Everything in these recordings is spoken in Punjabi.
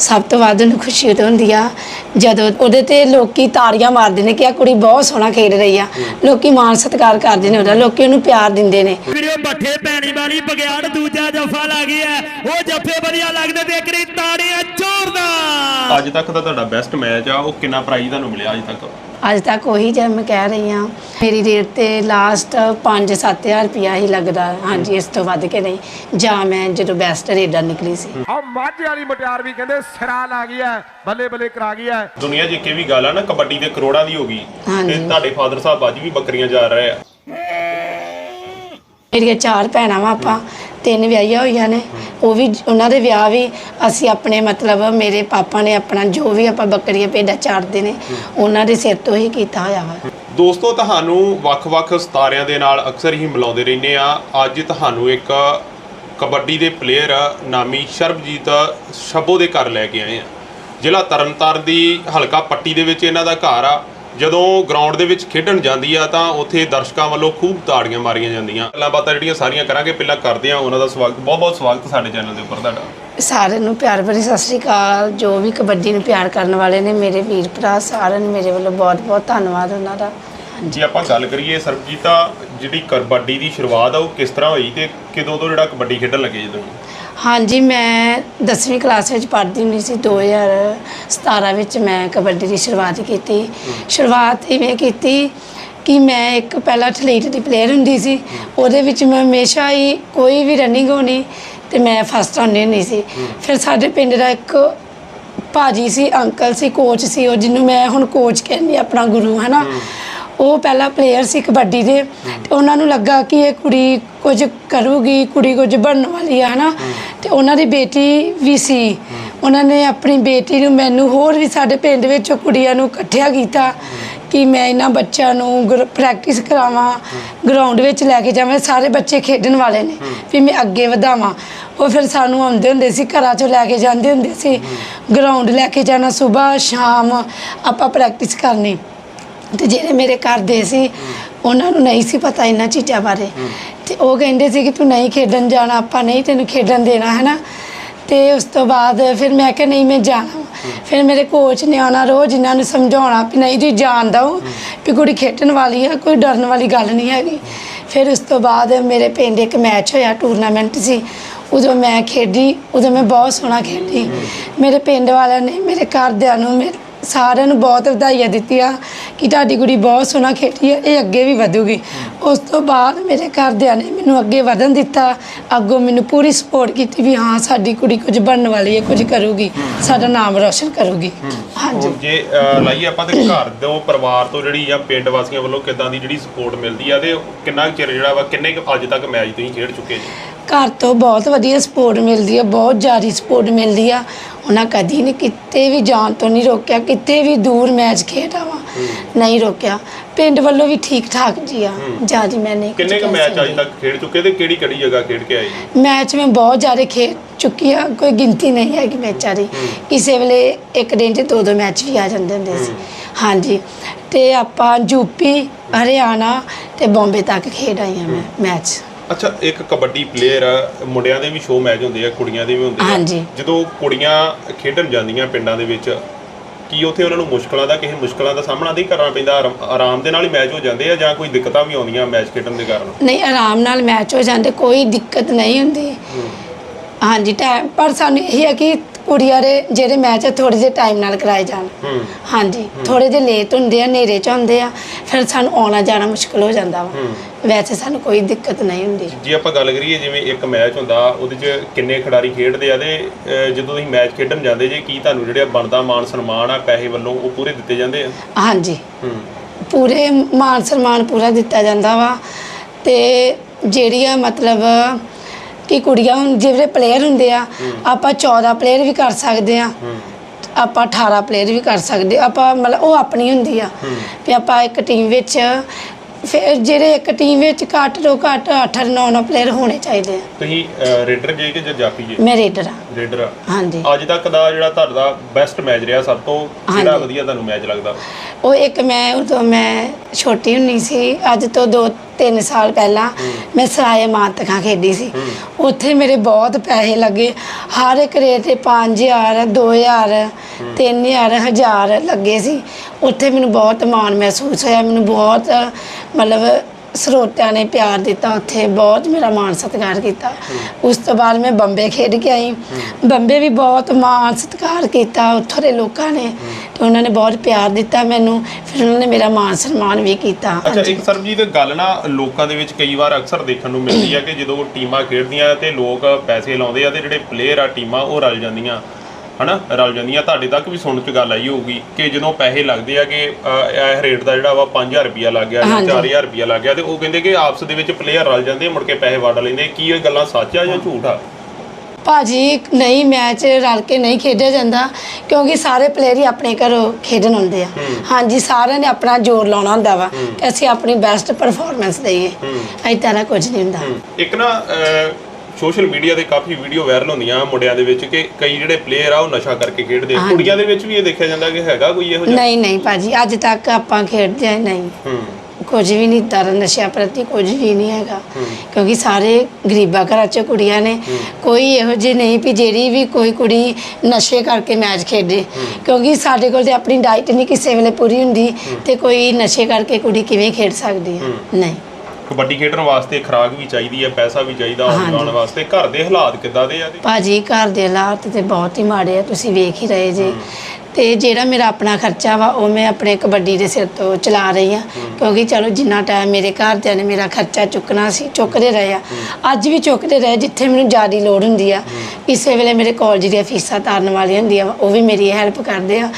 ਸਭ ਤੋਂ ਵੱਧ ਉਹਨੂੰ ਖੁਸ਼ੀ ਉਦੋਂ ਹੁੰਦੀ ਆ। ਜਦੋਂ ਉਹਦੇ ਤੇ ਲੋਕੀ ਤਾੜੀਆਂ ਮਾਰਦੇ ਨੇ ਕਿ ਆ ਕੁੜੀ ਬਹੁਤ ਸੋਹਣਾ ਖੇਡ ਰਹੀ ਆ। ਲੋਕੀ ਮਾਣ ਸਤਿਕਾਰ ਕਰਦੇ ਨੇ ਉਹਦਾ ਲੋਕੀ ਉਹਨੂੰ ਪਿਆਰ ਦਿੰਦੇ ਨੇ। ਵੀਰੇ ਬੱਠੇ ਪੈਣੀ ਵਾਲੀ ਬਗਿਆੜ ਦੂਜਾ ਜੱਫਾ ਲੱਗ ਗਿਆ। ਉਹ ਜੱਫੇ ਵਧੀਆ ਲੱਗਦੇ ਤੇ ਇੱਕ ਰੀ ਤਾੜੀਆਂ ਜ਼ੋਰਦਾਰ। ਅੱਜ ਤੱਕ ਦਾ ਤੁਹਾਡਾ ਬੈਸਟ ਮੈਚ ਆ ਉਹ ਕਿੰਨਾ ਪ੍ਰਾਈਜ਼ ਤੁਹਾਨੂੰ ਮਿਲਿਆ ਅੱਜ ਤੱਕ? ਅੱਜ ਤੱਕ ਉਹੀ ਜਿਹਾ ਮੈਂ ਕਹਿ ਰਹੀ ਹਾਂ ਮੇਰੀ ਰੇਟ ਤੇ ਲਾਸਟ 5-7000 ਰੁਪਿਆ ਹੀ ਲੱਗਦਾ। ਹਾਂਜੀ ਇਸ ਤੋਂ ਵੱਧ ਕੇ ਨਹੀਂ। ਜਾਂ ਮੈਂ ਜਦੋਂ ਬੈਸਟ ਰੇਡਰ ਨਿਕਲੀ ਸੀ। ਆ ਮਾਝੇ ਵਾਲੀ ਮਟਿਆਰ ਵੀ ਕਹਿੰਦੇ ਸਿਰਾ ਲਾ ਗਈ ਐ ਬੱਲੇ ਬੱਲੇ ਕਰਾ ਗਈ ਐ ਦੁਨੀਆ ਇਹ ਵੀ ਗੱਲ ਆ ਨਾ ਕਬੱਡੀ ਦੇ ਕਰੋੜਾਂ ਦੀ ਹੋ ਗਈ। ਹਾਂਜੀ। ਤੇ ਤੁਹਾਡੇ ਫਾਦਰ ਸਾਹਿਬ ਅੱਜ ਵੀ ਬੱਕਰੀਆਂ ਜਾ ਰਹੇ ਆ। ਮੇਰੀਆਂ ਚਾਰ ਭੈਣਾਂ ਵਾ ਆਪਾਂ, ਤਿੰਨ ਵਿਆਹੀਆਂ ਹੋਈਆਂ ਨੇ, ਉਹ ਵੀ ਉਹਨਾਂ ਦੇ ਵਿਆਹ ਵੀ ਅਸੀਂ ਆਪਣੇ ਮਤਲਬ ਮੇਰੇ ਪਾਪਾ ਨੇ ਆਪਣਾ ਜੋ ਵੀ ਆਪਾਂ ਬੱਕਰੀਆਂ ਭੇਡਾਂ ਚਾਰਦੇ ਨੇ, ਉਹਨਾਂ ਦੇ ਸਿਰ ਤੋਂ ਹੀ ਕੀਤਾ ਹੋਇਆ ਵਾ। ਦੋਸਤੋ, ਤੁਹਾਨੂੰ ਵੱਖ-ਵੱਖ ਸਤਾਰਿਆਂ ਦੇ ਨਾਲ ਅਕਸਰ ਹੀ ਮਿਲਾਉਂਦੇ ਰਹਿੰਦੇ ਆ ਅੱਜ ਤੁਹਾਨੂੰ ਇੱਕ ਕਬੱਡੀ ਦੇ ਪਲੇਅਰ ਨਾਮੀ ਸ਼ਰਬਜੀਤ ਸ਼ਬੋ ਦੇ ਘਰ ਲੈ ਕੇ ਆਏ ਆ ਜ਼ਿਲ੍ਹਾ ਤਰਨਤਾਰਨ ਦੀ ਹਲਕਾ ਪੱਟੀ ਦੇ ਵਿੱਚ ਇਹਨਾਂ ਦਾ ਘਰ ਆ। ਜਦੋਂ ਗਰਾਊਂਡ ਦੇ ਵਿੱਚ ਖੇਡਣ ਜਾਂਦੀ ਆ ਤਾਂ ਉੱਥੇ ਦਰਸ਼ਕਾਂ ਵੱਲੋਂ ਖੂਬ ਤਾੜੀਆਂ ਮਾਰੀਆਂ ਜਾਂਦੀਆਂ। ਗੱਲਾਂ ਬਾਤਾਂ ਜਿਹੜੀਆਂ ਸਾਰੀਆਂ ਕਰਾਂਗੇ ਪਹਿਲਾਂ ਕਰਦੇ ਆ ਉਹਨਾਂ ਦਾ ਸਵਾਗਤ। ਬਹੁਤ-ਬਹੁਤ ਸਵਾਗਤ ਸਾਡੇ ਚੈਨਲ ਦੇ ਉੱਪਰ ਤੁਹਾਡਾ। ਸਾਰਿਆਂ ਨੂੰ ਪਿਆਰ ਭਰੀ ਸਤਿ ਸ੍ਰੀ ਅਕਾਲ। ਜੋ ਵੀ ਕਬੱਡੀ ਨੂੰ ਪਿਆਰ ਕਰਨ ਵਾਲੇ ਨੇ ਮੇਰੇ ਵੀਰ ਭਰਾ ਸਾਰਿਆਂ ਨੂੰ ਮੇਰੇ ਵੱਲੋਂ ਬਹੁਤ ਬਹੁਤ ਧੰਨਵਾਦ ਉਹਨਾਂ ਦਾ। ਜੇ ਆਪਾਂ ਗੱਲ ਕਰੀਏ ਸਰਬਜੀਤ ਜਿਹੜੀ ਕਬੱਡੀ ਦੀ ਸ਼ੁਰੂਆਤ ਆ ਉਹ ਕਿਸ ਤਰ੍ਹਾਂ ਹੋਈ ਤੇ ਕਿਦੋਂ ਤੋਂ ਜਿਹੜਾ ਕਬੱਡੀ ਖੇਡਣ ਲੱਗੇ ਜਦੋਂ ਹਾਂਜੀ, ਮੈਂ 10ਵੀਂ ਕਲਾਸ ਵਿੱਚ ਪੜ੍ਹਦੀ ਹੁੰਦੀ ਸੀ 2017 ਵਿੱਚ ਮੈਂ ਕਬੱਡੀ ਦੀ ਸ਼ੁਰੂਆਤ ਕੀਤੀ। ਸ਼ੁਰੂਆਤ ਇਵੇਂ ਕੀਤੀ ਕਿ ਮੈਂ ਇੱਕ ਪਹਿਲਾਂ ਐਥਲੀਟ ਦੀ ਪਲੇਅਰ ਹੁੰਦੀ ਸੀ। ਉਹਦੇ ਵਿੱਚ ਮੈਂ ਹਮੇਸ਼ਾ ਹੀ ਕੋਈ ਵੀ ਰਨਿੰਗ ਹੋਣੀ ਤੇ ਮੈਂ ਫਸਟ ਆਉਂਦੀ ਹੁੰਦੀ ਸੀ। ਫਿਰ ਸਾਡੇ ਪਿੰਡ ਦਾ ਇੱਕ ਭਾਜੀ ਸੀ, ਅੰਕਲ ਸੀ ਕੋਚ ਸੀ, ਉਹ ਜਿਹਨੂੰ ਮੈਂ ਹੁਣ ਕੋਚ ਕਹਿੰਦੀ ਆਪਣਾ ਗੁਰੂ ਹੈ ਨਾ ਉਹ ਪਹਿਲਾ ਪਲੇਅਰ ਸੀ ਕਬੱਡੀ ਦੇ। ਤੇ ਉਹਨਾਂ ਨੂੰ ਲੱਗਾ ਕਿ ਇਹ ਕੁੜੀ ਕੁਝ ਕਰੂਗੀ ਕੁੜੀ ਕੁਝ ਬਣਨ ਵਾਲੀ ਆ ਹਨਾ? ਤੇ ਉਹਨਾਂ ਦੀ ਬੇਟੀ ਵੀ ਸੀ। ਉਹਨਾਂ ਨੇ ਆਪਣੀ ਬੇਟੀ ਨੂੰ ਮੈਨੂੰ ਹੋਰ ਵੀ ਸਾਡੇ ਪਿੰਡ ਵਿੱਚ ਕੁੜੀਆਂ ਨੂੰ ਇਕੱਠਿਆ ਕੀਤਾ ਕਿ ਮੈਂ ਇਹਨਾਂ ਬੱਚਿਆਂ ਨੂੰ ਪ੍ਰੈਕਟਿਸ ਕਰਾਵਾਂ ਗਰਾਊਂਡ ਵਿੱਚ ਲੈ ਕੇ ਜਾਵਾਂ ਸਾਰੇ ਬੱਚੇ ਖੇਡਣ ਵਾਲੇ ਨੇ ਵੀ ਮੈਂ ਅੱਗੇ ਵਧਾਵਾਂ। ਉਹ ਫਿਰ ਸਾਨੂੰ ਆਉਂਦੇ ਹੁੰਦੇ ਸੀ ਘਰਾਂ ਚੋਂ ਲੈ ਕੇ ਜਾਂਦੇ ਹੁੰਦੇ ਸੀ। ਗਰਾਊਂਡ ਲੈ ਕੇ ਜਾਣਾ ਸਵੇਰ ਸ਼ਾਮ ਆਪਾਂ ਪ੍ਰੈਕਟਿਸ ਕਰਨੀ। ਤੇ ਜਿਹੜੇ ਮੇਰੇ ਘਰ ਦੇ ਸੀ ਉਹਨਾਂ ਨੂੰ ਨਹੀਂ ਸੀ ਪਤਾ ਇਹਨਾਂ ਚੀਜ਼ਾਂ ਬਾਰੇ। ਤੇ ਉਹ ਕਹਿੰਦੇ ਸੀ ਕਿ ਤੂੰ ਨਹੀਂ ਖੇਡਣ ਜਾਣਾ ਆਪਾਂ ਨਹੀਂ ਤੈਨੂੰ ਖੇਡਣ ਦੇਣਾ ਹੈ ਨਾ ਤੇ ਉਸ ਤੋਂ ਬਾਅਦ ਫਿਰ ਮੈਂ ਕਿਹਾ ਨਹੀਂ ਮੈਂ ਜਾਣਾ ਫਿਰ ਮੇਰੇ ਕੋਚ ਨੇ ਆਉਣਾ ਰੋਜ਼ ਇਹਨਾਂ ਨੂੰ ਸਮਝਾਉਣਾ ਵੀ ਨਹੀਂ ਤੁਸੀਂ ਜਾਣ ਦਿਓ। ਵੀ ਕੁੜੀ ਖੇਡਣ ਵਾਲੀ ਆ ਕੋਈ ਡਰਨ ਵਾਲੀ ਗੱਲ ਨਹੀਂ ਹੈਗੀ। ਫਿਰ ਉਸ ਤੋਂ ਬਾਅਦ ਮੇਰੇ ਪਿੰਡ ਇੱਕ ਮੈਚ ਹੋਇਆ ਟੂਰਨਾਮੈਂਟ ਸੀ। ਉਦੋਂ ਮੈਂ ਖੇਡੀ ਉਦੋਂ ਮੈਂ ਬਹੁਤ ਸੋਹਣਾ ਖੇਡੀ। ਮੇਰੇ ਪਿੰਡ ਵਾਲਿਆਂ ਨੇ ਮੇਰੇ ਘਰਦਿਆਂ ਨੂੰ ਮੇਰੇ ਸਾਰਿਆਂ ਨੂੰ ਬਹੁਤ ਵਧਾਈਆਂ ਦਿੱਤੀਆਂ ਕਿ ਤੁਹਾਡੀ ਕੁੜੀ ਬਹੁਤ ਸੋਹਣਾ ਖੇਡੀ ਹੈ, ਇਹ ਅੱਗੇ ਵੀ ਵਧੂਗੀ। ਉਸ ਤੋਂ ਬਾਅਦ ਮੇਰੇ ਘਰਦਿਆਂ ਨੇ ਮੈਨੂੰ ਅੱਗੇ ਵਧਣ ਦਿੱਤਾ। ਅੱਗੋਂ ਮੈਨੂੰ ਪੂਰੀ ਸਪੋਰਟ ਕੀਤੀ ਵੀ ਹਾਂ, ਸਾਡੀ ਕੁੜੀ ਕੁਝ ਬਣਨ ਵਾਲੀ ਹੈ, ਕੁਝ ਕਰੂਗੀ। ਸਾਡਾ ਨਾਮ ਰੋਸ਼ਨ ਕਰੂਗੀ। ਹਾਂਜੀ। ਜੇ ਲਾਈਏ ਆਪਾਂ ਤੇ ਘਰ ਤੋਂ, ਪਰਿਵਾਰ ਤੋਂ ਜਿਹੜੀ ਜਾਂ ਪਿੰਡ ਵਾਸੀਆਂ ਵੱਲੋਂ ਕਿਦਾਂ ਦੀ ਜਿਹੜੀ ਸਪੋਰਟ ਮਿਲਦੀ ਆ, ਤੇ ਕਿੰਨਾ ਚਿਰ ਜਿਹੜਾ ਵਾ, ਕਿੰਨੇ ਅੱਜ ਤੱਕ ਮੈਚ ਤੁਸੀਂ ਖੇਡ ਚੁੱਕੇ ਜੀ? ਘਰ ਤੋਂ ਬਹੁਤ ਵਧੀਆ ਸਪੋਰਟ ਮਿਲਦੀ ਹੈ ਬਹੁਤ ਜ਼ਿਆਦਾ ਸਪੋਰਟ ਮਿਲਦੀ ਆ। ਉਹਨਾਂ ਕਦੀ ਨਹੀਂ ਕਿਤੇ ਵੀ ਜਾਣ ਤੋਂ ਨਹੀਂ ਰੋਕਿਆ ਕਿਤੇ ਵੀ ਦੂਰ ਮੈਚ ਖੇਡ ਆਵਾਂ ਨਹੀਂ ਰੋਕਿਆ। ਪਿੰਡ ਵੱਲੋਂ ਵੀ ਠੀਕ ਠਾਕ ਜੀ ਆ ਜ਼ਿਆਦਾ ਮੈਂ ਨਹੀਂ ਕੁਝ ਕਿੰਨੇ ਕੁ ਕਹਿ ਮੈਚ ਅੱਜ ਸਕਦੀ। ਤੱਕ ਖੇਡ ਚੁੱਕੇ ਤੇ ਕਿਹੜੀ ਕਿਹੜੀ ਜਗ੍ਹਾ ਖੇਡ ਕੇ ਆਏ? ਜੀ ਮੈਚ ਮੈਂ ਬਹੁਤ ਜ਼ਿਆਦਾ ਖੇਡ ਚੁੱਕੀ ਆ ਕੋਈ ਗਿਣਤੀ ਨਹੀਂ ਹੈਗੀ ਮੈਚਾਂ ਦੀ। ਕਿਸੇ ਵੇਲੇ ਇੱਕ ਦਿਨ 'ਚ ਦੋ ਦੋ ਮੈਚ ਵੀ ਆ ਜਾਂਦੇ ਹੁੰਦੇ ਸੀ। ਹਾਂਜੀ। ਤੇ ਆਪਾਂ ਯੂਪੀ ਹਰਿਆਣਾ ਤੇ ਬੰਬੇ ਤੱਕ ਖੇਡ ਆਈ ਹਾਂ ਮੈਂ ਮੈਚ। ਅੱਛਾ ਇੱਕ ਕਬੱਡੀ ਪਲੇਅਰ ਮੁੰਡਿਆਂ ਦੇ ਵੀ ਸ਼ੋਅ ਮੈਚ ਹੁੰਦੇ ਆ ਕੁੜੀਆਂ ਦੇ ਵੀ ਹੁੰਦੇ ਆ। ਹਾਂਜੀ। ਜਦੋਂ ਕੁੜੀਆਂ ਖੇਡਣ ਜਾਂਦੀਆਂ ਪਿੰਡਾਂ ਦੇ ਵਿੱਚ ਕੀ ਉੱਥੇ ਉਹਨਾਂ ਨੂੰ ਮੁਸ਼ਕਲਾਂ ਦਾ ਕਿਸੇ ਮੁਸ਼ਕਲਾਂ ਦਾ ਸਾਹਮਣਾ ਨਹੀਂ ਕਰਨਾ ਪੈਂਦਾ? ਆਰਾਮ- ਆਰਾਮ ਦੇ ਨਾਲ ਹੀ ਮੈਚ ਹੋ ਜਾਂਦੇ ਆ ਜਾਂ ਕੋਈ ਦਿੱਕਤਾਂ ਵੀ ਆਉਂਦੀਆਂ ਮੈਚ ਖੇਡਣ ਦੇ ਕਾਰਨ? ਨਹੀਂ ਆਰਾਮ ਨਾਲ ਮੈਚ ਹੋ ਜਾਂਦੇ ਕੋਈ ਦਿੱਕਤ ਨਹੀਂ ਹੁੰਦੀ। ਹਾਂਜੀ ਟਾਈਮ ਪਰ ਸਾਨੂੰ ਇਹ ਹੈ ਕਿ ਕੁੜੀਆਂ ਦੇ ਜਿਹੜੇ ਮੈਚ ਆ ਥੋੜੇ ਜਿਹੇ ਟਾਈਮ ਨਾਲ ਕਰਾਏ ਜਾਣ। ਹੂੰ। ਹਾਂਜੀ ਥੋੜੇ ਜਿਹੇ ਲੇਟ ਹੁੰਦੇ ਆ ਹਨੇਰੇ ਚ ਹੁੰਦੇ ਆ ਫਿਰ ਸਾਨੂੰ ਆਉਣਾ ਜਾਣਾ ਮੁਸ਼ਕਲ ਹੋ ਜਾਂਦਾ ਵਾ। ਵੈਸੇ ਸਾਨੂੰ ਕੋਈ ਦਿੱਕਤ ਨਹੀਂ ਹੁੰਦੀ। ਜੇ ਆਪਾਂ ਗੱਲ ਕਰੀਏ ਜਿਵੇਂ ਇੱਕ ਮੈਚ ਹੁੰਦਾ ਉਹਦੇ 'ਚ ਕਿੰਨੇ ਖਿਡਾਰੀ ਖੇਡਦੇ ਆ ਤੇ ਅਹ, ਜਦੋਂ ਤੁਸੀਂ ਮੈਚ ਖੇਡਣ ਜਾਂਦੇ ਜੇ ਕੀ ਤੁਹਾਨੂੰ ਜਿਹੜੇ ਬਣਦਾ ਮਾਨ ਸਨਮਾਨ ਆ ਪੈਸੇ ਵੱਲੋਂ ਉਹ ਪੂਰੇ ਦਿੱਤੇ ਜਾਂਦੇ ਆ? ਹਾਂਜੀ। ਹੂੰ। ਪੂਰੇ ਮਾਨ ਸਨਮਾਨ ਪੂਰਾ ਦਿੱਤਾ ਜਾਂਦਾ ਵਾ ਤੇ ਜਿਹੜੀਆਂ ਮਤਲਬ ਕਿ ਕੁੜੀਆਂ ਹੁਣ ਜਿਹੜੇ ਪਲੇਅਰ ਹੁੰਦੇ ਆ ਆਪਾਂ 14 ਪਲੇਅਰ ਵੀ ਕਰ ਸਕਦੇ ਆ। ਆਪਾਂ 18 ਪਲੇਅਰ ਵੀ ਕਰ ਸਕਦੇ। ਆਪਾਂ ਮਤਲਬ ਉਹ ਆਪਣੀ ਹੁੰਦੀ ਆ। ਵੀ ਆਪਾਂ ਇੱਕ ਟੀਮ ਵਿੱਚ ਫਿਰ ਜਿਹੜੇ ਇੱਕ ਟੀਮ ਵਿੱਚ ਘੱਟ ਤੋਂ ਘੱਟ 8 9 9 ਪਲੇਅਰ ਹੋਣੇ ਚਾਹੀਦੇ ਆ। ਤੁਸੀਂ ਰੇਡਰ ਜੇ ਕਿ ਜਾਂ ਜਾਫੀ ਜੇ ਮੈਂ ਰੇਡਰ ਆ। ਰੇਡਰ ਹਾਂਜੀ। ਅੱਜ ਤੱਕ ਦਾ ਜਿਹੜਾ ਤੁਹਾਡਾ ਬੈਸਟ ਮੈਚ ਰਿਹਾ ਸਭ ਤੋਂ ਹਾਂਜੀ। ਵਧੀਆ ਤੁਹਾਨੂੰ ਮੈਚ ਲੱਗਦਾ? ਉਹ ਇੱਕ ਮੈਂ ਉਦੋਂ ਮੈਂ ਛੋਟੀ ਹੁੰਨੀ ਸੀ ਅੱਜ ਤੋਂ 2-3 ਸਾਲ ਪਹਿਲਾਂ ਮੈਂ ਸਰਾਏ ਮਾਤਕਾਂ ਖੇਡੀ ਸੀ। ਉੱਥੇ ਮੇਰੇ ਬਹੁਤ ਪੈਸੇ ਲੱਗੇ ਹਰ ਇੱਕ ਰੇਟ ਤੇ 5000 2000 3000 1000 ਲੱਗੇ ਸੀ। ਉੱਥੇ ਮੈਨੂੰ ਬਹੁਤ ਮਾਣ ਮਹਿਸੂਸ ਹੋਇਆ ਮੈਨੂੰ ਬਹੁਤ ਮਤਲਬ ਸਰੋਤਿਆਂ ਨੇ ਪਿਆਰ ਦਿੱਤਾ ਉੱਥੇ ਬਹੁਤ ਮੇਰਾ ਮਾਣ ਸਤਿਕਾਰ ਕੀਤਾ। ਉਸ ਤੋਂ ਬਾਅਦ ਮੈਂ ਬੰਬੇ ਖੇਡ ਕੇ ਆਈ। ਬੰਬੇ ਵੀ ਬਹੁਤ ਮਾਣ ਸਤਿਕਾਰ ਕੀਤਾ ਉੱਥੋਂ ਦੇ ਲੋਕਾਂ ਨੇ। ਤੇ ਉਹਨਾਂ ਨੇ ਬਹੁਤ ਪਿਆਰ ਦਿੱਤਾ ਮੈਨੂੰ ਫਿਰ ਉਹਨਾਂ ਨੇ ਮੇਰਾ ਮਾਣ ਸਨਮਾਨ ਵੀ ਕੀਤਾ। ਅੱਛਾ। ਇੱਕ ਸਰਬਜੀਤ ਗੱਲ ਨਾ ਲੋਕਾਂ ਦੇ ਵਿੱਚ ਕਈ ਵਾਰ ਅਕਸਰ ਦੇਖਣ ਨੂੰ ਮਿਲਦੀ ਹੈ ਕਿ ਜਦੋਂ ਟੀਮਾਂ ਖੇਡਦੀਆਂ ਤੇ ਲੋਕ ਪੈਸੇ ਲਾਉਂਦੇ ਆ ਤੇ ਜਿਹੜੇ ਪਲੇਅਰ ਆ ਟੀਮਾਂ ਉਹ ਰਲ ਜਾਂਦੀਆਂ। ਹਨਾ ਰਲ ਜਾਂਦੀਆਂ ਤੁਹਾਡੇ ਤੱਕ ਵੀ ਸੁਣਨ ਚ ਗੱਲ ਆਈ ਹੋਊਗੀ ਕਿ ਜਦੋਂ ਪੈਸੇ ਲੱਗਦੇ ਆ ਕਿ ਅਹ, ਇਹ ਰੇਟ ਦਾ ਜਿਹੜਾ ਵਾ 5000 ਰੁਪਿਆ ਲੱਗ ਗਿਆ ਜਾਂ ਹਾਂਜੀ। 4000 ਰੁਪਿਆ ਲੱਗ ਗਿਆ ਤੇ ਉਹ ਕਹਿੰਦੇ ਕਿ ਆਪਸ ਦੇ ਵਿੱਚ ਪਲੇਅਰ ਰਲ ਜਾਂਦੇ ਆ, ਮੁੜ ਕੇ ਪੈਸੇ ਵੰਡ ਲੈਂਦੇ ਕੀ ਇਹ ਗੱਲਾਂ ਸੱਚ ਆ ਜਾਂ ਝੂਠ ਆ? ਭਾਜੀ ਨਹੀਂ ਮੈਚ ਰਲ ਕੇ ਨਹੀਂ ਖੇਡਿਆ ਜਾਂਦਾ ਕਿਉਂਕਿ ਸਾਰੇ ਪਲੇਅਰ ਹੀ ਆਪਣੇ ਘਰੋਂ ਖੇਡਣ ਆਉਂਦੇ ਆ। ਹਾਂਜੀ ਸਾਰਿਆਂ ਨੇ ਆਪਣਾ ਜ਼ੋਰ ਲਾਉਣਾ ਹੁੰਦਾ ਵਾ ਕਿ ਅਸੀਂ ਆਪਣੀ ਬੈਸਟ ਪਰਫਾਰਮੈਂਸ ਦਈਏ। ਅਈ ਤਰ੍ਹਾਂ ਕੁਝ ਨਹੀਂ ਹੁੰਦਾ। ਇੱਕ ਨਾ ਸੋਸ਼ਲ ਮੀਡੀਆ ਤੇ ਕਾਫੀ ਵੀਡੀਓ ਵਾਇਰਲ ਹੁੰਦੀਆਂ ਮੁੰਡਿਆਂ ਦੇ ਵਿੱਚ ਕਿ ਕਈ ਜਿਹੜੇ ਪਲੇਅਰ ਆ ਉਹ ਨਸ਼ਾ ਕਰਕੇ ਖੇਡਦੇ ਆ। ਕੁੜੀਆਂ ਦੇ ਵਿੱਚ ਵੀ ਇਹ ਦੇਖਿਆ ਜਾਂਦਾ ਕਿ ਹੈਗਾ ਕੋਈ ਇਹੋ ਜਿਹਾ? ਨਹੀਂ ਨਹੀਂ ਭਾਜੀ ਅੱਜ ਤੱਕ ਆਪਾਂ ਖੇਡਦੇ ਹਾਂ, ਨਹੀਂ। ਹੂੰ। ਕੁਝ ਵੀ ਨਹੀਂ ਦਰ ਨਸ਼ਿਆਂ ਪ੍ਰਤੀ ਕੁਝ ਵੀ ਨਹੀਂ ਹੈਗਾ। ਕਿਉਂਕਿ ਸਾਰੇ ਗਰੀਬਾਂ ਘਰਾਂ ਚ ਕੁੜੀਆਂ ਨੇ। ਕੋਈ ਇਹੋ ਜਿਹੀ ਨਹੀਂ ਵੀ ਜਿਹੜੀ ਵੀ ਕੋਈ ਕੁੜੀ ਨਸ਼ੇ ਕਰਕੇ ਮੈਚ ਖੇਡੇ। ਕਿਉਂਕਿ ਸਾਡੇ ਕੋਲ ਤੇ ਆਪਣੀ ਡਾਈਟ ਨਹੀਂ ਕਿਸੇ ਵੇਲੇ ਪੂਰੀ ਹੁੰਦੀ ਤੇ ਕੋਈ ਨਸ਼ੇ ਕਰਕੇ ਕੁੜੀ ਕਿਵੇਂ ਖੇਡ ਸਕਦੀ ਹੈ। ਨਹੀਂ। ਕਬੱਡੀ ਖੇਡਣ ਵਾਸਤੇ ਖੁਰਾਕ ਵੀ ਚਾਹੀਦੀ ਹੈ ਪੈਸਾ ਵੀ ਚਾਹੀਦਾ ਆਉਣ। ਜਾਣ ਵਾਸਤੇ। ਘਰ ਦੇ ਹਾਲਾਤ ਕਿੱਦਾਂ ਦੇ ਆ ਤੇ ਭਾਜੀ ਘਰ ਦੇ ਹਾਲਾਤ ਤੇ ਬਹੁਤ ਹੀ ਮਾੜੇ ਆ ਤੁਸੀਂ ਵੇਖ ਹੀ ਰਹੇ ਜੇ। ਤੇ ਜਿਹੜਾ ਮੇਰਾ ਆਪਣਾ ਖਰਚਾ ਵਾ ਉਹ ਮੈਂ ਆਪਣੇ ਕਬੱਡੀ ਦੇ ਸਿਰ ਤੋਂ ਚਲਾ ਰਹੀ ਆ ਕਿਉਂਕਿ ਚਲੋ ਜਿੰਨਾ ਟਾਈਮ ਮੇਰੇ ਘਰਦਿਆਂ ਨੇ ਮੇਰਾ ਖਰਚਾ ਚੁੱਕਣਾ ਸੀ ਚੁੱਕਦੇ ਰਹੇ ਆ। ਅੱਜ ਵੀ ਚੁੱਕਦੇ ਰਹੇ ਜਿੱਥੇ ਮੈਨੂੰ ਜ਼ਿਆਦਾ ਲੋੜ ਹੁੰਦੀ ਆ। ਕਿਸੇ ਵੇਲੇ ਮੇਰੇ ਕਾਲਜ ਦੀਆਂ ਫੀਸਾਂ ਤਾਰਨ ਵਾਲੀਆਂ ਹੁੰਦੀਆਂ ਵਾ ਉਹ ਵੀ ਮੇਰੀ ਹੈਲਪ ਕਰਦੇ ਆ।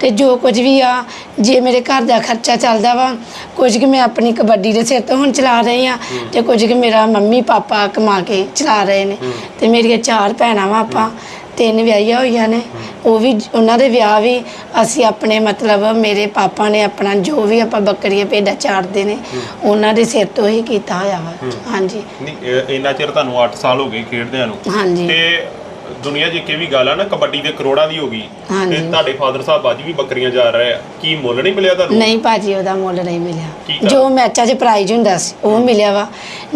ਤੇ ਜੋ ਕੁਝ ਵੀ ਆ ਜੇ ਮੇਰੇ ਘਰ ਦਾ ਖਰਚਾ ਚੱਲਦਾ ਵਾ ਕੁਝ ਕਿ ਮੈਂ ਆਪਣੀ ਕਬੱਡੀ ਦੇ ਸਿਰ ਤੋਂ ਹੁਣ ਚਲਾ ਰਹੀ ਆ ਤੇ ਕੁਝ ਕਿ ਮੇਰਾ ਮੰਮੀ ਪਾਪਾ ਕਮਾ ਕੇ ਚਲਾ ਰਹੇ ਨੇ। ਤੇ ਮੇਰੀਆਂ ਚਾਰ ਭੈਣਾਂ ਵਾ ਆਪਾਂ। ਤਿੰਨ ਵਿਆਹੀਆਂ ਹੋਈਆਂ ਨੇ। ਉਹ ਵੀ ਉਹਨਾਂ ਦੇ ਵਿਆਹ ਵੀ ਅਸੀਂ ਆਪਣੇ ਮਤਲਬ ਮੇਰੇ ਪਾਪਾ ਨੇ ਆਪਣਾ ਜੋ ਵੀ ਆਪਾਂ ਬੱਕਰੀਆਂ ਭੇਡਾਂ ਚਾਰਦੇ ਨੇ ਉਹਨਾਂ ਦੇ ਸਿਰ ਤੋਂ ਹੀ ਕੀਤਾ ਹੋਇਆ ਵਾ। ਹਾਂਜੀ। ਨਹੀਂ ਇਹ- ਇੰਨਾ ਚਿਰ ਤੁਹਾਨੂੰ 8 ਸਾਲ ਹੋ ਗਏ ਖੇਡਦਿਆਂ ਨੂੰ। ਹਾਂਜੀ। ਤੇ ਦੁਨੀਆ ਇਹ ਵੀ ਗੱਲ ਆ ਨਾ ਕਬੱਡੀ ਦੇ ਕਰੋੜਾਂ ਦੀ ਹੋ ਗਈ। ਹਾਂਜੀ। ਤੇ ਤੁਹਾਡੇ ਫਾਦਰ ਸਾਹਿਬ ਅੱਜ ਵੀ ਬੱਕਰੀਆਂ ਜਾ ਰਹੇ ਆ। ਕੀ ਮੁੱਲ ਨਹੀਂ ਮਿਲਿਆ ਤੁਹਾਨੂੰ? ਨਹੀਂ ਭਾਜੀ ਉਹਦਾ ਮੁੱਲ ਨਹੀਂ ਕੀ ਮਿਲਿਆ? ਜੋ ਮੈਚਾਂ 'ਚ ਪ੍ਰਾਈਜ਼ ਹੁੰਦਾ ਸੀ ਉਹ ਮਿਲਿਆ ਵਾ।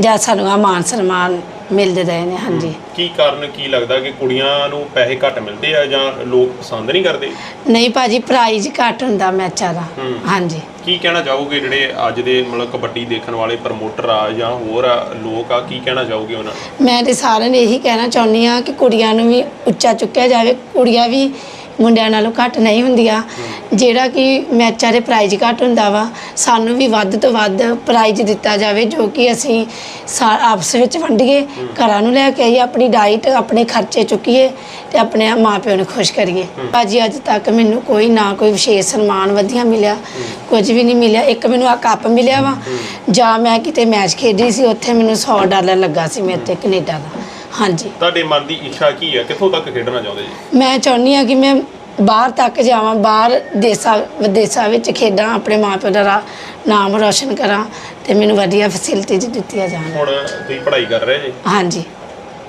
ਜਾਂ ਸਾਨੂੰ ਆ ਮਾਨ ਸਨਮਾਨ ਮਿਲਦੇ ਰਹੇ ਨੇ ਹਾਂਜੀ। ਕੀ ਕਾਰਨ ਕੀ ਲੱਗਦਾ ਕਿ ਕੁੜੀਆਂ ਨੂੰ ਪੈਸੇ ਘੱਟ ਮਿਲਦੇ ਆ ਜਾਂ ਲੋਕ ਪਸੰਦ ਨਹੀਂ ਕਰਦੇ? ਨਹੀਂ ਭਾਜੀ ਪ੍ਰਾਈਜ਼ ਘੱਟ ਹੁੰਦਾ ਮੈਚਾਂ ਦਾ। ਹੂੰ। ਹਾਂਜੀ। ਕੀ ਕਹਿਣਾ ਚਾਹੋਗੇ ਜਿਹੜੇ ਅੱਜ ਦੇ ਮਤਲਬ ਕਬੱਡੀ ਦੇਖਣ ਵਾਲੇ ਪ੍ਰਮੋਟਰ ਆ ਜਾਂ ਹੋਰ ਆ, ਲੋਕ ਆ ਕੀ ਕਹਿਣਾ ਚਾਹੋਗੇ ਉਹਨਾਂ ਨੂੰ? ਮੈਂ ਤੇ ਸਾਰਿਆਂ ਨੂੰ ਇਹੀ ਕਹਿਣਾ ਚਾਹੁੰਦੀ ਆ ਕਿ ਕੁੜੀਆਂ ਨੂੰ ਵੀ ਉੱਚਾ ਚੁੱਕਿਆ ਜਾਵੇ। ਕੁੜੀਆਂ ਵੀ ਮੁੰਡਿਆਂ ਨਾਲੋਂ ਘੱਟ ਨਹੀਂ ਹੁੰਦੀਆਂ। ਜਿਹੜਾ ਕਿ ਮੈਚਾਂ ਦੇ ਪ੍ਰਾਈਜ਼ ਘੱਟ ਹੁੰਦਾ ਵਾ, ਸਾਨੂੰ ਵੀ ਵੱਧ ਤੋਂ ਵੱਧ ਪ੍ਰਾਈਜ਼ ਦਿੱਤਾ ਜਾਵੇ, ਜੋ ਕਿ ਅਸੀਂ ਸਾ- ਆਪਸ ਵਿੱਚ ਵੰਡੀਏ, ਘਰਾਂ ਨੂੰ ਲੈ ਕੇ ਆਈਏ, ਆਪਣੀ ਡਾਈਟ ਆਪਣੇ ਖਰਚੇ ਚੁੱਕੀਏ ਤੇ ਆਪਣੇ ਮਾਪਿਆਂ ਨੂੰ ਖੁਸ਼ ਕਰੀਏ। ਭਾਜੀ, ਅੱਜ ਤੱਕ ਮੈਨੂੰ ਕੋਈ ਨਾ ਕੋਈ ਵਿਸ਼ੇਸ਼ ਸਨਮਾਨ ਵਧੀਆ ਮਿਲਿਆ। ਕੁਝ ਵੀ ਨਹੀਂ ਮਿਲਿਆ। ਇੱਕ ਮੈਨੂੰ ਆ ਕੱਪ ਮਿਲਿਆ ਵਾ। ਜਾਂ ਮੈਂ ਕਿਤੇ ਮੈਚ ਖੇਡੀ ਸੀ, ਉੱਥੇ ਮੈਨੂੰ 100 ਡਾਲਰ ਲੱਗਾ ਸੀ ਮੇਰੇ ਤੇ ਕੈਨੇਡਾ ਦਾ। ਹਾਂਜੀ। ਤੁਹਾਡੇ ਮਨ ਦੀ ਇੱਛਾ ਕੀ ਹੈ ਕਿੱਥੋਂ ਤੱਕ ਖੇਡਣਾ ਚਾਹੁੰਦੇ ਜੀ? ਮੈਂ ਚਾਹੁੰਦੀ ਹਾਂ ਕਿ ਮੈਂ ਬਾਹਰ ਤੱਕ ਜਾਵਾਂ ਬਾਹਰ ਦੇਸਾਂ ਵਿਦੇਸਾਂ ਵਿੱਚ ਖੇਡਾਂ ਆਪਣੇ ਮਾਪਿਆਂ ਦਾ ਰਾ- ਨਾਮ ਰੋਸ਼ਨ ਕਰਾਂ ਤੇ ਮੈਨੂੰ ਵਧੀਆ ਫੈਸਿਲਿਟੀਜ਼ ਦਿੱਤੀਆਂ ਜਾਣ। ਹੁਣ ਤੁਸੀਂ ਪੜ੍ਹਾਈ ਕਰ ਰਹੇ ਜੀ? ਹਾਂਜੀ।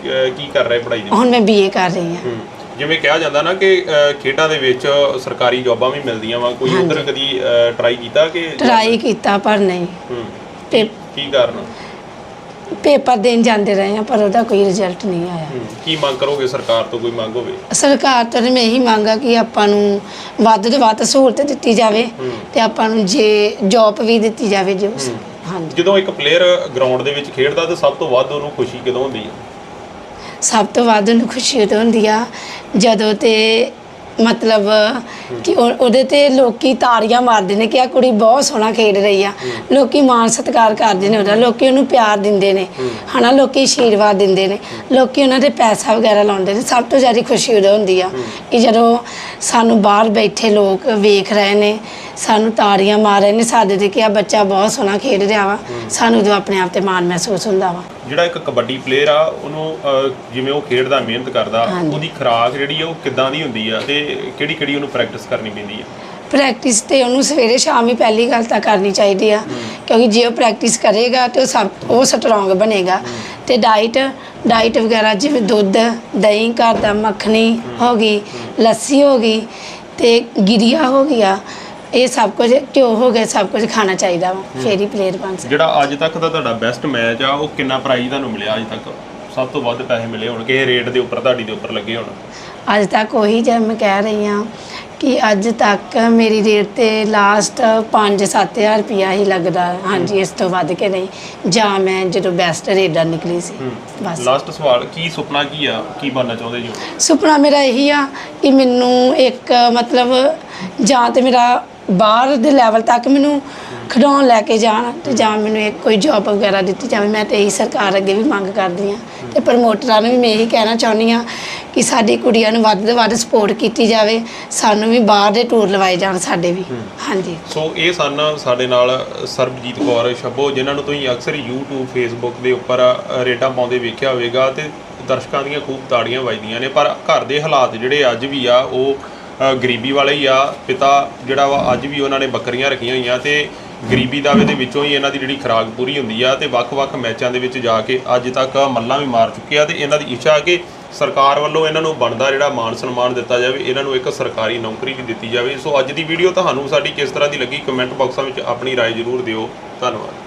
ਕੀ- ਕੀ ਕਰ ਰਹੇ ਪੜ੍ਹਾਈ ਦੇ ਵਿੱਚ? ਹੁਣ ਮੈਂ ਬੀਏ ਕਰ ਰਹੀ ਹਾਂ। ਹੂੰ। ਜਿਵੇਂ ਕਿਹਾ ਜਾਂਦਾ ਨਾ ਕਿ ਖੇਡਾਂ ਦੇ ਵਿੱਚ ਸਰਕਾਰੀ ਜੌਬਾਂ ਵੀ ਮਿਲਦੀਆਂ ਵਾ। ਕੋਈ ਉਧਰ ਕਦੀ ਟਰਾਈ ਕੀਤਾ ਕਿ ਟਰਾਈ ਕੀਤਾ ਪਰ ਨਹੀਂ। ਹੂੰ। ਪੇ- ਕੀ ਕਾਰਨ? ਪੇਪਰ ਦੇਣ ਜਾਂਦੇ ਰਹੇ ਹਾਂ ਪਰ ਉਹਦਾ ਕੋਈ ਰਿਜ਼ਲਟ ਨਹੀਂ ਆਇਆ। ਕੀ ਮੰਗ ਕਰੋਗੇ? ਸਰਕਾਰ ਤੋਂ ਕੋਈ ਮੰਗ ਹੋਵੇ? ਸਰਕਾਰ ਤੋਂ ਤਾਂ ਮੈਂ ਇਹੀ ਮੰਗਾ ਕਿ ਆਪਾਂ ਨੂੰ ਵੱਧ ਤੋਂ ਵੱਧ ਸਹੂਲਤ ਦਿੱਤੀ ਜਾਵੇ ਤੇ ਆਪਾਂ ਨੂੰ ਜੇ ਜੌਬ ਵੀ ਦਿੱਤੀ ਜਾਵੇ ਜੋ ਹਾਂਜੀ। ਜਦੋਂ ਇੱਕ ਪਲੇਅਰ ਗਰਾਊਂਡ ਦੇ ਵਿੱਚ ਖੇਡਦਾ ਤਾਂ ਸਭ ਤੋਂ ਵੱਧ ਉਹਨੂੰ ਖੁਸ਼ੀ ਕਦੋਂ ਹੁੰਦੀ ਹੈ ਸਭ ਤੋਂ ਵੱਧ ਉਹਨੂੰ ਖੁਸ਼ੀ ਉਦੋਂ ਹੁੰਦੀ ਆ ਜਦੋਂ ਤੇ ਮਤਲਬ ਕਿ ਉਹ- ਉਹਦੇ ਤੇ ਲੋਕੀ ਤਾੜੀਆਂ ਮਾਰਦੇ ਨੇ ਕਿ ਆ ਕੁੜੀ ਬਹੁਤ ਸੋਹਣਾ ਖੇਡ ਰਹੀ ਆ। ਲੋਕੀ ਮਾਣ ਸਤਿਕਾਰ ਕਰਦੇ ਨੇ ਉਹਦਾ। ਲੋਕੀ ਉਹਨੂੰ ਪਿਆਰ ਦਿੰਦੇ ਨੇ। ਹਨਾ, ਲੋਕੀ ਆਸ਼ੀਰਵਾਦ ਦਿੰਦੇ ਨੇ। ਲੋਕੀ ਉਹਨਾਂ ਤੇ ਪੈਸਾ ਵਗੈਰਾ ਲਾਉਂਦੇ ਨੇ। ਸਭ ਤੋਂ ਜ਼ਿਆਦਾ ਖੁਸ਼ੀ ਉਦੋਂ ਹੁੰਦੀ ਆ ਕਿ ਜਦੋਂ ਸਾਨੂੰ ਬਾਹਰ ਬੈਠੇ ਲੋਕ ਵੇਖ ਰਹੇ ਨੇ ਸਾਨੂੰ ਤਾੜੀਆਂ ਮਾਰ ਰਹੇ ਨੇ ਸਾਡੇ ਤੇ ਕਿ ਆ ਬੱਚਾ ਬਹੁਤ ਸੋਹਣਾ ਖੇਡ ਰਿਹਾ ਵਾ। ਸਾਨੂੰ ਉਦੋਂ ਆਪਣੇ ਆਪ ਤੇ ਮਾਣ ਮਹਿਸੂਸ ਹੁੰਦਾ ਵਾ। ਜਿਹੜਾ ਇੱਕ ਕਬੱਡੀ ਪਲੇਅਰ ਆ ਉਹਨੂੰ ਜਿਵੇਂ ਉਹ ਖੇਡਦਾ ਮਿਹਨਤ ਕਰਦਾ ਹਾਂਜੀ। ਉਹਦੀ ਖੁਰਾਕ ਜਿਹੜੀ ਆ ਉਹ ਕਿੱਦਾਂ ਦੀ ਹੁੰਦੀ ਆ ਤੇ ਕਿਹੜੀ ਕਿਹੜੀ ਉਹਨੂੰ ਪ੍ਰੈਕਟਿਸ ਕਰਨੀ ਪੈਂਦੀ ਆ? ਪ੍ਰੈਕਟਿਸ ਤੇ ਉਹਨੂੰ ਸਵੇਰੇ ਸ਼ਾਮ ਹੀ ਪਹਿਲੀ ਗੱਲ ਤਾਂ ਕਰਨੀ ਚਾਹੀਦੀ ਆ ਕਿਉਂਕਿ ਜੇ ਉਹ ਪ੍ਰੈਕਟਿਸ ਕਰੇਗਾ ਤੇ ਉਹ ਸਭ ਉਹ ਸਟਰੋਂਗ ਬਣੇਗਾ। ਤੇ ਡਾਈਟ ਡਾਈਟ ਵਗੈਰਾ ਜਿਵੇਂ ਦੁੱਧ ਦਹੀਂ ਘਰ ਦਾ ਮੱਖਣੀ ਹੋ। ਗਈ ਲੱਸੀ ਹੋ ਗਈ ਤੇ ਗਿਰੀਆ ਹੋ ਗਿਆ ਇਹ ਸਭ ਕੁਝ ਘਿਓ ਹੋ ਗਿਆ ਸਭ ਕੁਝ ਖਾਣਾ ਚਾਹੀਦਾ ਵਾ ਫੇਰ ਹੀ ਪਲੇਅਰ ਬਣ ਸਕਦਾ। ਜਿਹੜਾ ਅੱਜ ਤੱਕ ਦਾ ਤੁਹਾਡਾ ਬੈਸਟ ਮੈਚ ਆ ਉਹ ਕਿੰਨਾ ਪ੍ਰਾਈਜ਼ ਤੁਹਾਨੂੰ ਮਿਲਿਆ ਅੱਜ ਤੱਕ? ਸਭ ਤੋਂ ਵੱਧ ਪੈਸੇ ਮਿਲੇ ਹੋਣ ਕਿ ਰੇਟ ਦੇ ਉੱਪਰ ਤੁਹਾਡੀ ਦੇ ਉੱਪਰ ਲੱਗੇ ਹੋਣ? ਅੱਜ ਤੱਕ ਉਹੀ ਜਦ ਮੈਂ ਕਹਿ ਰਹੀ ਹਾਂ ਕਿ ਅੱਜ ਤੱਕ ਮੇਰੀ ਰੇਟ ਤੇ ਲਾਸਟ 5-7000 ਰੁਪਿਆ ਹੀ ਲੱਗਦਾ। ਹਾਂਜੀ ਇਸ ਤੋਂ ਵੱਧ ਕੇ ਨਹੀਂ। ਜਾਂ ਮੈਂ ਜਦੋਂ ਬੈਸਟ ਰੇਡਰ ਨਿਕਲੀ ਸੀ। ਬਸ। ਲਾਸਟ ਸਵਾਲ ਕੀ ਸੁਪਨਾ ਕੀ ਆ? ਕੀ ਬਣਨਾ ਚਾਹੁੰਦੇ ਜੀ? ਸੁਪਨਾ ਮੇਰਾ ਇਹੀ ਆ ਕਿ ਮੈਨੂੰ ਇੱਕ ਮਤਲਬ ਜਾਂ ਤੇ ਮੇਰਾ ਬਾਹਰ ਦੇ ਲੈਵਲ ਤੱਕ ਮੈਨੂੰ ਖਿਡਾਉਣ ਲੈ ਕੇ ਜਾਣ ਤੇ ਜਾਂ ਮੈਨੂੰ ਇੱਕ ਕੋਈ ਜੌਬ ਵਗੈਰਾ ਦਿੱਤੀ ਜਾਵੇ ਮੈਂ ਤੇ ਇਹੀ ਸਰਕਾਰ ਅੱਗੇ ਵੀ ਮੰਗ ਕਰਦੀ ਆ ਤੇ ਪ੍ਰਮੋਟਰਾਂ ਨੂੰ ਵੀ ਮੈਂ ਇਹੀ ਕਹਿਣਾ ਚਾਹੁੰਦੀ ਆ ਕਿ ਸਾਡੀ ਕੁੜੀਆਂ ਨੂੰ ਵੱਧ ਤੋਂ ਵੱਧ ਸਪੋਰਟ ਕੀਤੀ ਜਾਵੇ ਸਾਨੂੰ ਵੀ ਬਾਹਰ ਦੇ ਟੂਰ ਲਵਾਏ ਜਾਣ ਸਾਡੇ ਵੀ। ਹਾਂਜੀ। ਸੋ ਇਹ ਸਨ ਸਾਡੇ ਨਾਲ ਸਰਬਜੀਤ ਕੌਰ ਸ਼ੱਬੋ ਜਿਨ੍ਹਾਂ ਨੂੰ ਤੁਸੀਂ ਅਕਸਰ YouTube Facebook ਦੇ ਉੱਪਰ ਰੇਟਾਂ ਪਾਉਂਦੇ ਵੇਖਿਆ ਹੋਵੇਗਾ ਤੇ ਦਰਸ਼ਕਾਂ ਦੀਆਂ ਖੂਬ ਤਾੜੀਆਂ ਵੱਜਦੀਆਂ ਨੇ ਪਰ ਘਰ ਦੇ ਹਾਲਾਤ ਜਿਹੜੇ ਅੱਜ ਵੀ ਆ ਉਹ ਗਰੀਬੀ ਵਾਲੇ ਹੀ ਆ ਪਿਤਾ ਜਿਹੜਾ ਵਾ ਅੱਜ ਵੀ ਉਹਨਾਂ ਨੇ ਬੱਕਰੀਆਂ ਰੱਖੀਆਂ ਹੋਈਆਂ ਤੇ ਗਰੀਬੀ ਦਾਵੇ ਦੇ ਵਿੱਚੋਂ ਹੀ ਇਹਨਾਂ ਦੀ ਜਿਹੜੀ ਖੁਰਾਕ ਪੂਰੀ ਹੁੰਦੀ ਆ ਤੇ ਵੱਖ-ਵੱਖ ਮੈਚਾਂ ਦੇ ਵਿੱਚ ਜਾ ਕੇ ਅੱਜ ਤੱਕ ਮੱਲਾਂ ਵੀ ਮਾਰ ਚੁੱਕੇ ਆ ਤੇ ਇਹਨਾਂ ਦੀ ਇੱਛਾ ਕਿ ਸਰਕਾਰ ਵੱਲੋਂ ਇਹਨਾਂ ਨੂੰ ਬਣਦਾ ਜਿਹੜਾ ਮਾਨ ਸਨਮਾਨ ਦਿੱਤਾ ਜਾਵੇ ਇਹਨਾਂ ਨੂੰ ਇੱਕ ਸਰਕਾਰੀ ਨੌਕਰੀ ਵੀ ਦਿੱਤੀ ਜਾਵੇ ਸੋ ਅੱਜ ਦੀ ਵੀਡੀਓ ਤੁਹਾਨੂੰ ਸਾਡੀ ਕਿਸ ਤਰ੍ਹਾਂ ਦੀ ਲੱਗੀ ਕਮੈਂਟ ਬਾਕਸਾਂ ਵਿੱਚ ਆਪਣੀ رائے ਜ਼ਰੂਰ ਦਿਓ ਧੰਨਵਾਦ